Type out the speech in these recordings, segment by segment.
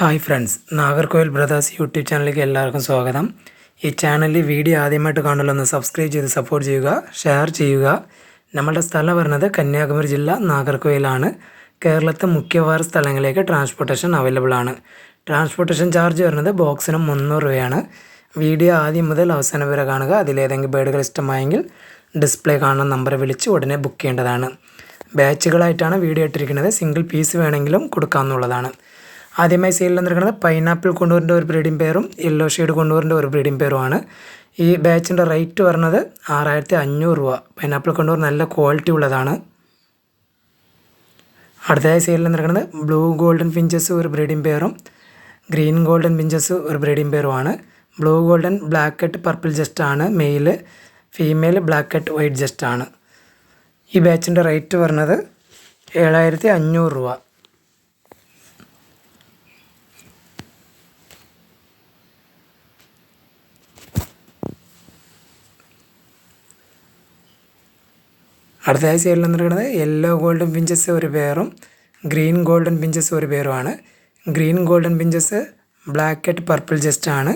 Hi friends Nagercoil brothers YouTube ചാനലിലേക്ക് എല്ലാവർക്കും സ്വാഗതം. ഈ ചാനലിൽ വീഡിയോ ആദ്യമായിട്ട് കാണുമല്ലോ ഒന്ന് സബ്സ്ക്രൈബ് ചെയ്ത് സപ്പോർട്ട് ചെയ്യുക ഷെയർ ചെയ്യുക. നമ്മളുടെ സ്ഥലം വരുന്നത് കന്യാകുമാരി ജില്ല നാഗർകോവിലാണ്. കേരളത്തെ മുഖ്യവാര സ്ഥലങ്ങളിലേക്ക് ട്രാൻസ്പോർട്ടേഷൻ അവൈലബിൾ ആണ്. ട്രാൻസ്പോർട്ടേഷൻ ചാർജ് വരുന്നത് ബോക്സിന് മുന്നൂറ് രൂപയാണ്. വീഡിയോ ആദ്യം മുതൽ അവസാനം വരെ കാണുക. അതിലേതെങ്കിലും ബേഡുകൾ ഇഷ്ടമായെങ്കിൽ ഡിസ്പ്ലേ കാണുന്ന നമ്പർ വിളിച്ച് ഉടനെ ബുക്ക് ചെയ്യേണ്ടതാണ്. ബാച്ചുകളായിട്ടാണ് വീഡിയോ ഇട്ടിരിക്കുന്നത്. സിംഗിൾ പീസ് വേണമെങ്കിലും കൊടുക്കാവുന്നതാണ് ആദ്യമായി സെയിലിൽ വന്നിരിക്കുന്നത് പൈനാപ്പിൾ കൊണ്ടുവരേണ്ട ഒരു ബ്രീഡിംഗ് പെയറും യെല്ലോ ഷെയ്ഡ് കൊണ്ടുവരേണ്ട ഒരു ബ്രീഡിംഗ് പെയറുമാണ് ഈ ബാച്ചിന്റെ റേറ്റ് പറഞ്ഞത് ആറായിരത്തി അഞ്ഞൂറ് രൂപ. പൈനാപ്പിൾ കൊണ്ടുവർ നല്ല ക്വാളിറ്റി ഉള്ളതാണ്. അടുത്തതായി സെയിലിൽ വന്നിരിക്കുന്നത് ബ്ലൂ ഗോൾഡൻ ഫിഞ്ചസ് ഒരു ബ്രീഡിംഗ് പെയറും ഗ്രീൻ ഗോൾഡൻ ഫിഞ്ചസ് ഒരു breeding പെയറുമാണ് blue golden black cut purple chest ആണ്. Male female black cut white chest ആണ്. ഈ ബാച്ചിന്റെ റേറ്റ് പറഞ്ഞത് ഏഴായിരത്തി അഞ്ഞൂറ് രൂപ. അടുത്തതായി സൈഡിൽ വന്നിരിക്കുന്നത് യെല്ലോ ഗോൾഡൻ പിഞ്ചസ് ഒരു പേറും ഗ്രീൻ ഗോൾഡൻ പിഞ്ചസ് ഒരു പേറുമാണ് green golden finches black head purple chest ആണ്.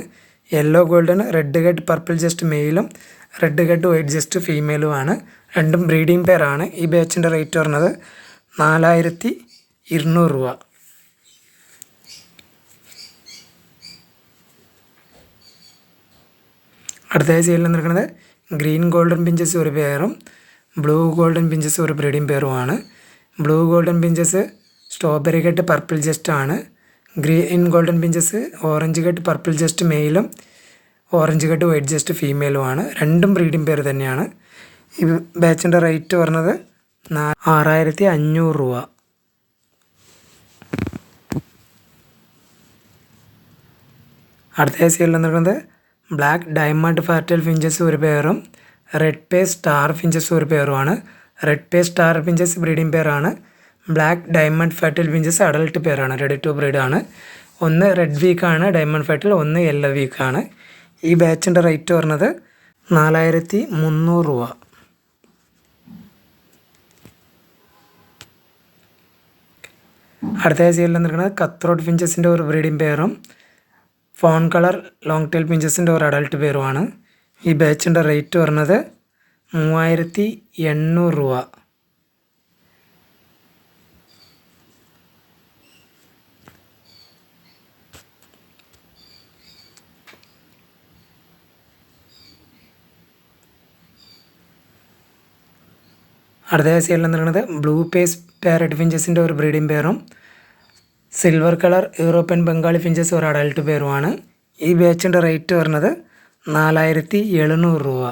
Yellow golden red head purple chest മെയിലും റെഡ് ഹെഡ് വൈറ്റ് ജസ്റ്റ് ഫീമെയിലുമാണ് രണ്ടും ബ്രീഡിംഗ് പെയറാണ് ഈ ബാച്ചിന്റെ റേറ്റ് പറഞ്ഞത് നാലായിരത്തി ഇരുന്നൂറ് രൂപ അടുത്തതായി സൈഡിൽ നിൽക്കുന്നത്. ഗ്രീൻ ഗോൾഡൻ പിഞ്ചസ് ഒരു പെയറും ബ്ലൂ ഗോൾഡൻ പിഞ്ചസ് ഒരു breeding പെയറുമാണ് blue golden finches strawberry cut purple chest ആണ്. Green golden finches orange cut purple chest മെയിലും ഓറഞ്ച് കെട്ട് വൈറ്റ് ജസ്റ്റ് ഫീമെയിലുമാണ് രണ്ടും ബ്രീഡിംഗ് പെയർ തന്നെയാണ്. ഈ ബാച്ചിന്റെ റേറ്റ് പറഞ്ഞത് ആറായിരത്തി അഞ്ഞൂറ് രൂപ. അടുത്ത സൈഡിൽ പറയുന്നത് ബ്ലാക്ക് ഡയമണ്ട് ഫാറ്റൽ ഫിഞ്ചസ് ഒരു പെയറും റെഡ് പേ സ്റ്റാർ ഫിഞ്ചസ് ഒരു പെയറുമാണ് red pay star finches breeding പെയറാണ് black diamond firetail finches adult പെയറാണ് ready to breed ആണ്. ഒന്ന് റെഡ് വീക്കാണ് ഡയമണ്ട് ഫാറ്റൽ ഒന്ന് യെല്ലോ വീക്കാണ് ഈ ബാച്ചിന്റെ റേറ്റ് പറഞ്ഞത് നാലായിരത്തി മുന്നൂറ് രൂപ. അടുത്ത ആഴ്ചയിൽ നിൽക്കുന്നത് കത്രോട്ട് ഫിഞ്ചസിന്റെ ഒരു ബ്രീഡിംഗ് പെയറും ഫോൺ കളർ ലോങ് ടെയിൽ പിഞ്ചസിന്റെ ഒരു അഡൾട്ട് പേരുമാണ് ഈ ബാച്ചിന്റെ റേറ്റ് പറഞ്ഞത് മൂവായിരത്തി എണ്ണൂറ് രൂപ. അടുത്ത സൈഡിൽ പറയുന്നത് ബ്ലൂ പേസ് പാരറ്റ് ഫിഞ്ചസിന്റെ ഒരു breeding പെയറും silver colour European Bengali finches ഒരു അഡൽട്ട് പെയറുമാണ് ഈ ബാച്ചിന്റെ റേറ്റ് പറഞ്ഞത് നാലായിരത്തി എഴുന്നൂറ് രൂപ.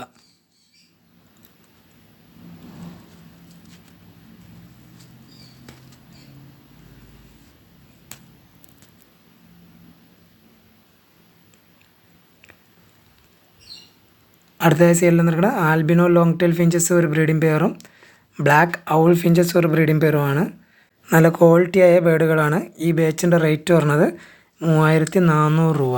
അടുത്ത സൈഡിൽ നിൽക്കുന്നത് ആൽബിനോ ലോങ് ടെയിൽ ഫിഞ്ചസ് ഒരു ബ്രീഡിംഗ് പെയറും ബ്ലാക്ക് ഔൾ ഫിഞ്ചസ് ഒരു ബ്രീഡിംഗ് പെയറുമാണ് നല്ല ക്വാളിറ്റിയായ ബേഡുകളാണ് ഈ ബാച്ചിന്റെ റേറ്റ് പറഞ്ഞത് മൂവായിരത്തി നാനൂറ് രൂപ.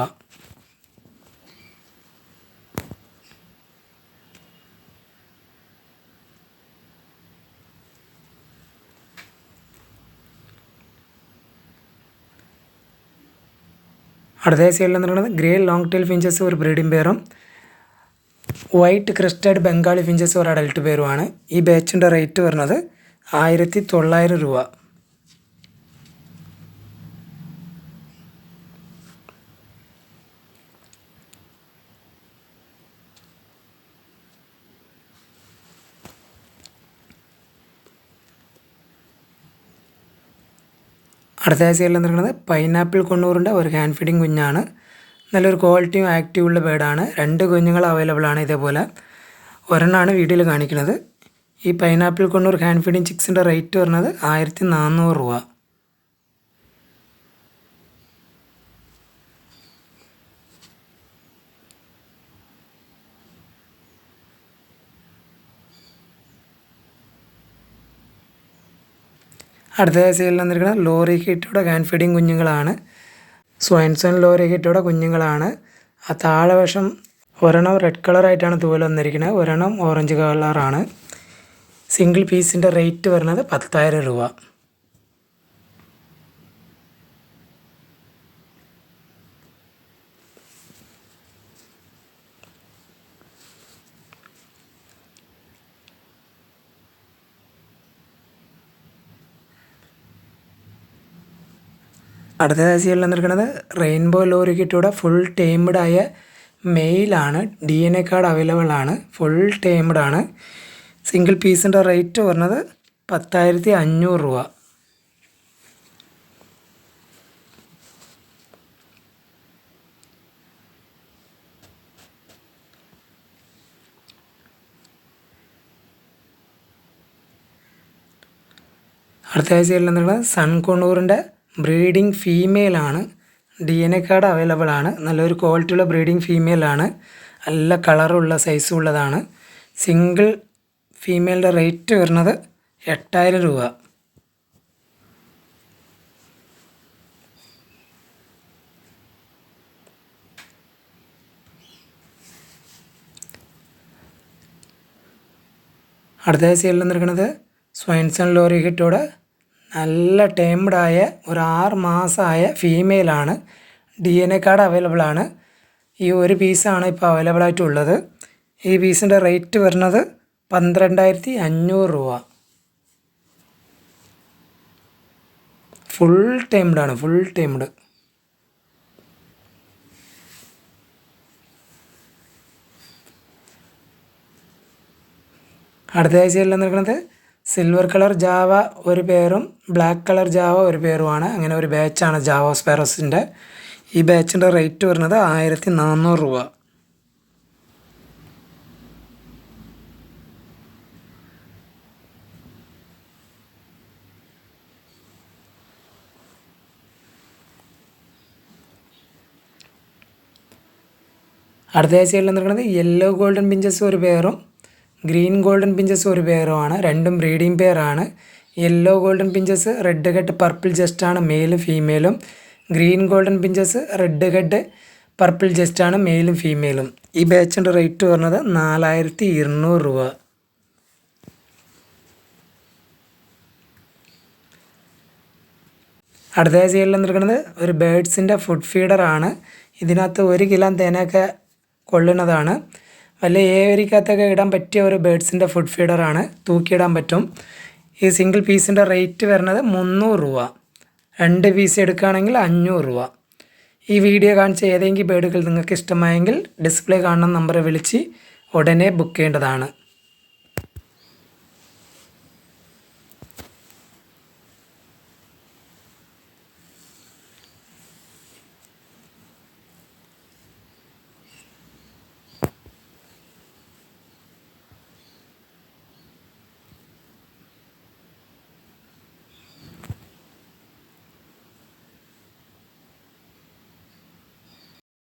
അടുത്ത സൈഡിൽ നിൽക്കുന്നത് ഗ്രേ ലോങ് ടെയിൽ ഫിഞ്ചസ് ഒരു ബ്രീഡിംഗ് പെയറും വൈറ്റ് ക്രിസ്റ്റഡ് ബംഗാളി ഫിഞ്ചസ് ഒരു അഡൽട്ട് പേരുമാണ് ഈ ബാച്ചിന്റെ റേറ്റ് വരുന്നത് ആയിരത്തി തൊള്ളായിരം രൂപ. അടുത്ത ആഴ്ചയിൽ നിൽക്കുന്നത് പൈനാപ്പിൾ കൊണ്ണൂറിന്റെ ഒരു ഹാൻഡ് ഫീഡിങ് കുഞ്ഞാണ്. നല്ലൊരു ക്വാളിറ്റിയും ആക്റ്റീവ് ഉള്ള ബേഡാണ് രണ്ട് കുഞ്ഞുങ്ങൾ അവൈലബിൾ ആണ് ഇതേപോലെ. ഒരെണ്ണമാണ് വീഡിയോയിൽ കാണിക്കുന്നത്. ഈ പൈനാപ്പിൾ കൊണ്ണൂർ ഹാൻഡ് ഫീഡിങ് ചിക്സിന്റെ റേറ്റ് പറഞ്ഞത് ആയിരത്തി നാനൂറ് രൂപ. അടുത്ത സൈഡിൽ വന്നിരിക്കുന്നത് ലോറി കിറ്റോടെ ഹാൻഡ് ഫീഡിങ് കുഞ്ഞുങ്ങളാണ്. സ്വൈൻസൺ ലോറി കിറ്റോടെ കുഞ്ഞുങ്ങളാണ്. ആ താഴെ വശം ഒരെണ്ണം റെഡ് കളറായിട്ടാണ് തൂവൽ വന്നിരിക്കുന്നത്. ഒരെണ്ണം ഓറഞ്ച് കളറാണ് സിംഗിൾ പീസിന്റെ റേറ്റ് വരുന്നത് പത്തായിരം രൂപ. അടുത്തതായി സീരിയൽ വന്നിരിക്കുന്നത് റെയിൻബോ ലോറി കിട്ടിയുടെ ഫുൾ ടേംഡായ മെയിലാണ് D N A card available ആണ്. ഫുൾ ടൈംഡ് ആണ്. സിംഗിൾ പീസിന്റെ റേറ്റ് പറഞ്ഞത് പത്തായിരത്തി അഞ്ഞൂറ് രൂപ. അടുത്ത ആഴ്ചയിൽ എന്നുള്ള സൺ കൊണ്ണൂറിന്റെ breeding ഫീമെയിലാണ്. D N A card available ആണ് നല്ലൊരു ക്വാളിറ്റിയുള്ള ബ്രീഡിംഗ് ഫീമെയിലാണ്. നല്ല കളറുള്ള സൈസും ഉള്ളതാണ് സിംഗിൾ ഫീമെയിലിന്റെ റേറ്റ് വരുന്നത് എട്ടായിരം രൂപ. അടുത്ത സൈഡിൽ നിൽക്കുന്നത് സ്വൈൻസൺ ലോറി കിട്ടോടെ നല്ല ടേംഡായ ഒരു ആറ് മാസമായ ഫീമെയിലാണ്. D N A card available ആണ് ഈ ഒരു പീസാണ് ഇപ്പോൾ അവൈലബിൾ ആയിട്ടുള്ളത് ഈ പീസിന്റെ റേറ്റ് വരുന്നത് പന്ത്രണ്ടായിരത്തി അഞ്ഞൂറ് രൂപ. ഫുൾ ടൈംഡാണ് ഫുൾ ടൈംഡ്. അടുത്ത ആഴ്ചയിൽ നിൽക്കുന്നത് സിൽവർ കളർ ജാവ ഒരു പേരും ബ്ലാക്ക് കളർ ജാവ ഒരു പേരുമാണ്. അങ്ങനെ ഒരു ബാച്ചാണ് ജാവ സ്പെറസിന്റെ ഈ ബാച്ചിന്റെ റേറ്റ് വരുന്നത് ആയിരത്തി നാനൂറ് രൂപ. അടുത്ത ആഴ്ചയിൽ നിൽക്കുന്നത് യെല്ലോ ഗോൾഡൻ പിഞ്ചസ് ഒരു പേരും ഗ്രീൻ ഗോൾഡൻ പിഞ്ചസ് ഒരു പേറുമാണ് രണ്ടും breeding പെയറാണ് yellow golden finches red head purple ജസ്റ്റാണ് മെയിലും ഫീമെയിലും green golden finches red head purple ജസ്റ്റാണ് മെയിലും ഫീമെയിലും ഈ ബാച്ചിന്റെ റേറ്റ് പറഞ്ഞത് നാലായിരത്തി ഇരുന്നൂറ് രൂപ. അടുത്ത സീരിയലിൽ നിൽക്കുന്നത് ഒരു ബേഡ്സിന്റെ ഫുഡ് ഫീഡറാണ് ഇതിനകത്ത് ഒരു കിലോ തേനൊക്കെ കൊള്ളുന്നതാണ്. വല്ല ഏവരിക്കകത്തൊക്കെ ഇടാൻ പറ്റിയ ഒരു ബേഡ്സിന്റെ ഫുഡ് ഫീഡറാണ്. തൂക്കിയിടാൻ പറ്റും. ഈ സിംഗിൾ പീസിന്റെ റേറ്റ് വരുന്നത് മുന്നൂറ് രൂപ. രണ്ട് പീസ് എടുക്കുകയാണെങ്കിൽ അഞ്ഞൂറ് രൂപ. ഈ വീഡിയോ കാണിച്ച ഏതെങ്കിലും ബേഡുകൾ നിങ്ങൾക്ക് ഇഷ്ടമായെങ്കിൽ ഡിസ്പ്ലേ കാണുന്ന നമ്പറെ വിളിച്ച് ഉടനെ ബുക്ക് ചെയ്യേണ്ടതാണ്.